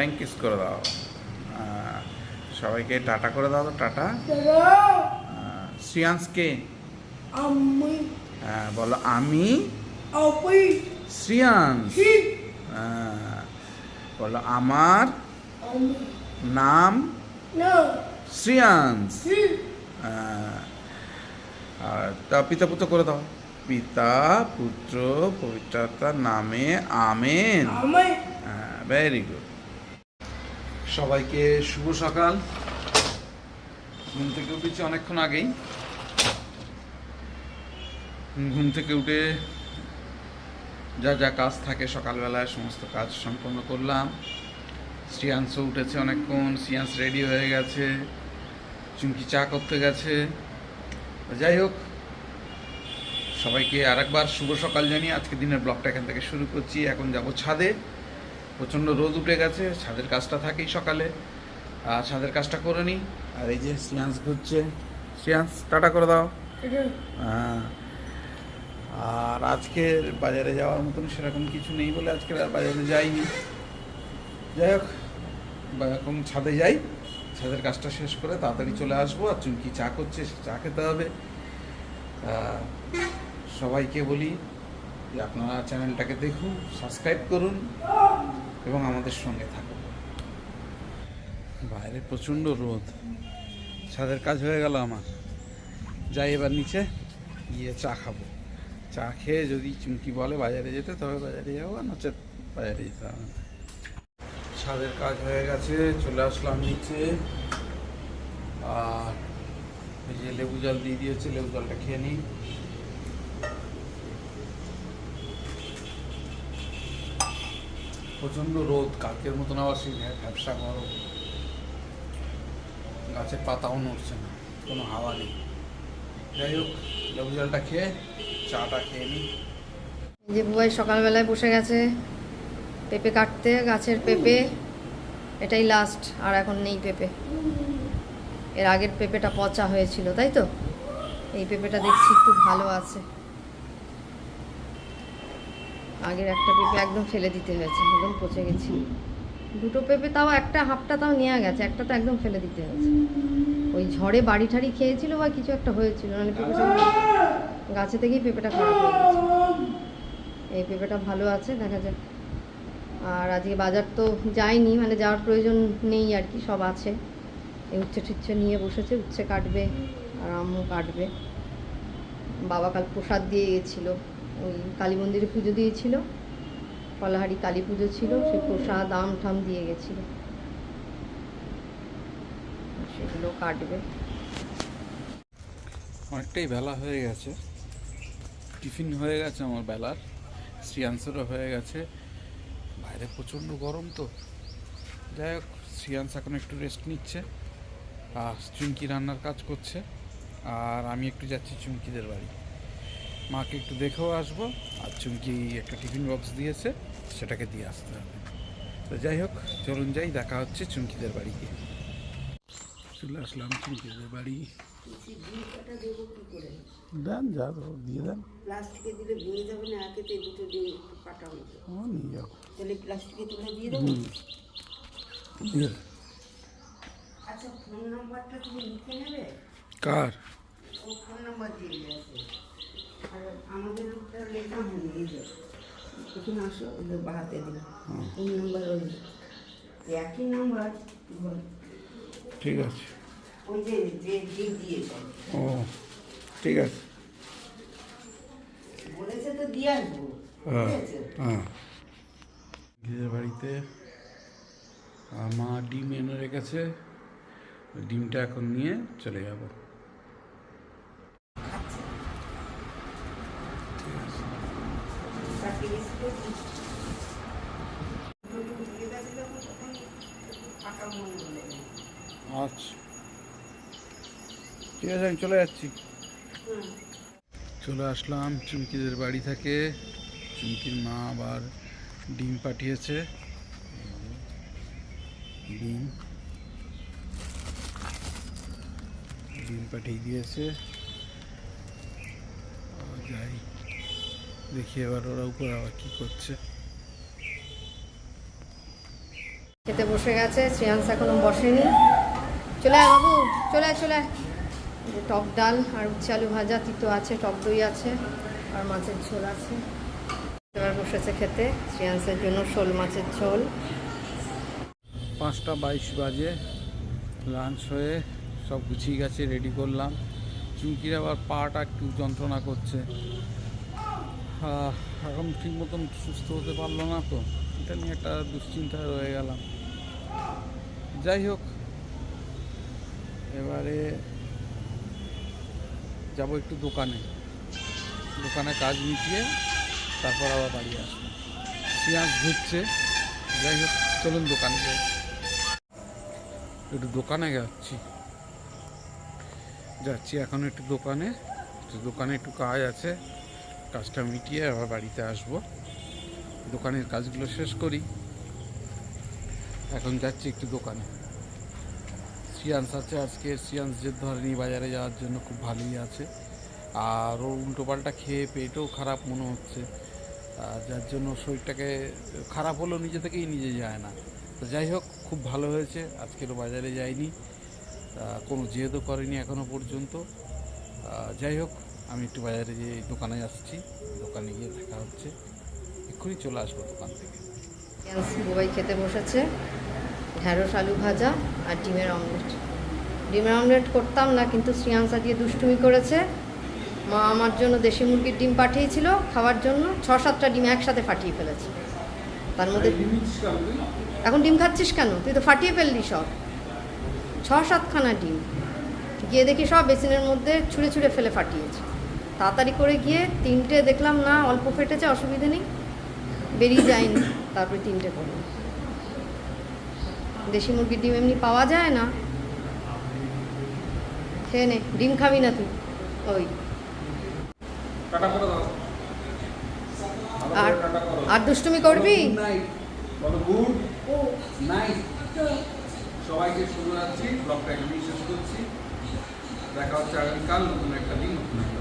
Flank kiss করে দাও। সবাইকে টাটা করে দাও তো টাটা। শ্রিয়াংশকে। আমি। হ্যাঁ, বলো আমি। আমি। শ্রিয়াংশ। বলো আমার নাম শ্রিয়াংশ। আর তা পিতা পুত্র করে দাও। পিতা পুত্র পবিত্রতার নামে আমেন। আমি ভেরি গুড সবাইকে শুভ সকাল। ঘুম থেকে উঠেছি অনেকক্ষণ আগেই। ঘুম থেকে উঠে যা যা কাজ থাকে সকালবেলায়, সমস্ত কাজ সম্পন্ন করলাম। শ্রিয়াংশ উঠেছে অনেকক্ষণ, শ্রিয়াংশ রেডি হয়ে গেছে। চুমকি চা করতে গেছে। যাই হোক, সবাইকে আরেকবার শুভ সকাল জানিয়ে আজকে দিনের ব্লগটা এখান থেকে শুরু করছি। এখন যাব ছাদে। প্রচণ্ড রোদ উঠে গেছে, ছাদের কাজটা থাকেই সকালে। আর ছাদের কাজটা করে নিই। আর এই যে শ্রিয়াংশ ঘুরছে। শ্রিয়াংশ টাটা করে দাও। হ্যাঁ। আর আজকের বাজারে যাওয়ার মতন সেরকম কিছু নেই বলে আজকের আর বাজারে যাইনি। যাই হোক এখন ছাদে যাই। ছাদের কাজটা শেষ করে তাড়াতাড়ি চলে আসব। আর চুমকি চা করছে চা খেতে হবে। সবাইকে বলি যে আপনারা চ্যানেলটাকে দেখুন, সাবস্ক্রাইব করুন। এবং আমাদের সঙ্গে থাকুন বাইরে প্রচণ্ড রোদ। ছাদের কাজ হয়ে গেল আমার। যাই এবার নিচে গিয়ে চা খাব। চা খেয়ে যদি চুমকি বলে বাজারে যেতে, তবে বাজারে যাব, আর নচেত বাজারে যেতে হবে। ছাদের কাজ হয়ে গেছে, চলে আসলাম নিচে। আর ওই যে লেবু জল দিয়ে দিয়েছে, লেবু জলটা খেয়ে নিই। প্রচণ্ড রোদ কালকের মতন আবার সেই ব্যবসা গরম গাছের পাতাও নড়ছে না, কোনো হাওয়া নেই। যাই হোক, লেবু জলটা খেয়ে, চাটা খেয়ে নিই যে বুবাই সকালবেলায় বসে গেছে, পেঁপে কাটতে, গাছের পেঁপে, এটাই লাস্ট আর এখন নেই পেঁপে। এর আগের পেঁপেটা পচা হয়েছিল, তাই তো? এই পেঁপেটা দেখছি একটু ভালো আছে। আগের একটা পেঁপে একদম ফেলে দিতে হয়েছে, একদম পচে গেছি। দুটো পেঁপে তাও একটা হাফটা তাও নেওয়া গেছে, একটা তো একদম ফেলে দিতে হয়েছে। ওই ঝড়ে বাড়ি ঠাড়ি খেয়েছিল বা কিছু একটা হয়েছিল মানে পেঁপে সব গাছে থেকেই পেঁপেটা খারাপ হয়ে গেছে। এই পেঁপেটা ভালো আছে, দেখা যাক। আর আজকে বাজার তো যায়নি মানে যাওয়ার প্রয়োজন নেই আর কি, সব আছে। এই উচ্ছে টুচ্ছে নিয়ে বসেছে, উচ্ছে কাটবে, আর আম্মু কাটবে। বাবা কাল প্রসাদ দিয়ে গেছিল। ওই কালী মন্দিরে পুজো দিয়েছিল। কলাহারি কালী পুজো ছিল, সে প্রসাদ, আম ঠাম দিয়ে গেছিল। সেগুলো কাটবে। অনেকটাই বেলা হয়ে গেছে। টিফিন হয়ে গেছে আমার বেলার। শ্রিয়াংসেরও হয়ে গেছে। বাইরে প্রচণ্ড গরম তো। যাই হোক শ্রিয়াংস এখন একটু রেস্ট নিচ্ছে। আর চুমকি রান্নার কাজ করছে। আর আমি একটু যাচ্ছি চুমকিদের বাড়ি। মাকে একটু দেখেও আসব। আর চুমকি একটা টিফিন বক্স দিয়েছে সেটাকে দিয়ে আসতে হবে। তো যাই হোক চলুন যাই দেখা হচ্ছে চুমকিদের বাড়ি গিয়ে। চলে আসলাম চুমকিদের বাড়ি। দেন যা দিয়ে দেন। প্লাস্টিকে দিলে ভেঙে যাবে না একেতে দুটো দিয়ে একটু ও নিয়ে যাও। তাহলে প্লাস্টিকে তুলে দিয়ে দেবো? দিয়ে আচ্ছা ফোন নাম্বারটা তুমি লিখে নেবে? কার? ফোন নাম্বার দিয়ে গেছে। আর আমাদের লেখা হয়নি এই যে। এখানে আসো ওদের বাহাতে দিন ফোন নাম্বার ওই একই নাম্বার ঠিক আছে। ওই যে যে যে ও ঠিক আছে। বলেছে তো দিয়ে আসব। হ্যাঁ হ্যাঁ। নিজের বাড়িতে আর মা ডিম এনে রেখেছে ডিমটা এখন নিয়ে চলে যাব ঠিক আছে তাকে স্কুল দিয়ে দেবে যখন তখন ফাঁকা মনে হলে আচ্ছা। ঠিক আছে, আমি চলে যাচ্ছি। চলে আসলাম, চুমকিদের বাড়ি থেকে। চুমকির মা আবার ডিম পাঠিয়েছে। ডিম। ডিম পাঠিয়ে দিয়েছে ও যাই দেখি এবার ওরা উপর আবার কি করছে। খেতে বসে গেছে শ্রেয়াংস এখনও বসেনি। চলে আয় বাবু চলে আয় চলে। যে টক ডাল আর উচ্ছে আলু ভাজা তিতো আছে টক দই আছে আর মাছের ঝোল আছে। এবার বসেছে খেতে শ্রেয়াংসের জন্য শোল মাছের ঝোল। পাঁচটা বাইশ বাজে লাঞ্চ হয়ে সব গুছিয়ে গেছে রেডি করলাম। চুমকির আবার পাটা একটু যন্ত্রণা করছে। এখন ঠিক মতন সুস্থ হতে পারল না তো। এটা নিয়ে একটা দুশ্চিন্তায় রয়ে গেলাম। যাই হোক, এবারে যাব একটু দোকানে। দোকানে কাজ মিটিয়ে তারপর আবার বাড়ি আসব। সিয়াস ঘুরছে। যাই হোক, চলুন দোকানে যাই। একটু দোকানে যাচ্ছি। যাচ্ছি এখন একটু দোকানে। দোকানে একটু কাজ আছে। কাজটা মিটিয়ে আবার বাড়িতে আসব। দোকানের কাজগুলো শেষ করি। এখন যাচ্ছি একটু দোকানে। সিয়ান্স আছে আজকে, সিয়ান্স যে ধরেনি বাজারে যাওয়ার জন্য, খুব ভালোই আছে। আর ও উল্টোপাল্টা খেয়ে পেটও খারাপ মনে হচ্ছে। যার জন্য শরীরটাকে খারাপ হলেও নিজে থেকেই নিজে যায় না। তো যাই হোক, খুব ভালো হয়েছে। আজকেরও বাজারে যাইনি। তা কোনো জেদও করেনি এখনও পর্যন্ত। যাই হোক আমি একটু বাজারে গিয়ে দোকানে আসছি। দোকানে গিয়ে দেখা হচ্ছে। এক্ষুনি চলে আসব দোকান থেকে। বুবাই খেতে বসেছে। ঢ্যাঁড়স আলু ভাজা আর ডিমের অমলেট। ডিমের অমলেট করতাম না কিন্তু শ্রেয়াংসা দিয়ে দুষ্টুমি করেছে। মা আমার জন্য দেশি মুরগির ডিম পাঠিয়েছিল। খাওয়ার জন্য ছ সাতটা ডিম একসাথে ফাটিয়ে ফেলেছে। তার মধ্যে এখন ডিম খাচ্ছিস কেন? তুই তো ফাটিয়ে ফেললি সব। ছ সাতখানা ডিম। গিয়ে দেখি সব বেসিনের মধ্যে ছুঁড়ে ছুঁড়ে ফেলে ফাটিয়েছে। তাড়াতাড়ি করে গিয়ে তিনটে দেখলাম না অল্প ফেটেছে অসুবিধে নেই। বেরিয়ে যায়নি তারপরে তিনটে করলাম। দেশি মুরগির ডিম এমনি পাওয়া যায় না। খেয়ে নে ডিম খাবি না তুই ওই। আর আর দুষ্টুমি করবি? সবাইকে শুভ রাত্রি ব্লগটা এখানেই শেষ করছি। দেখা হচ্ছে আগামীকাল নতুন একটা দিন নতুন একটা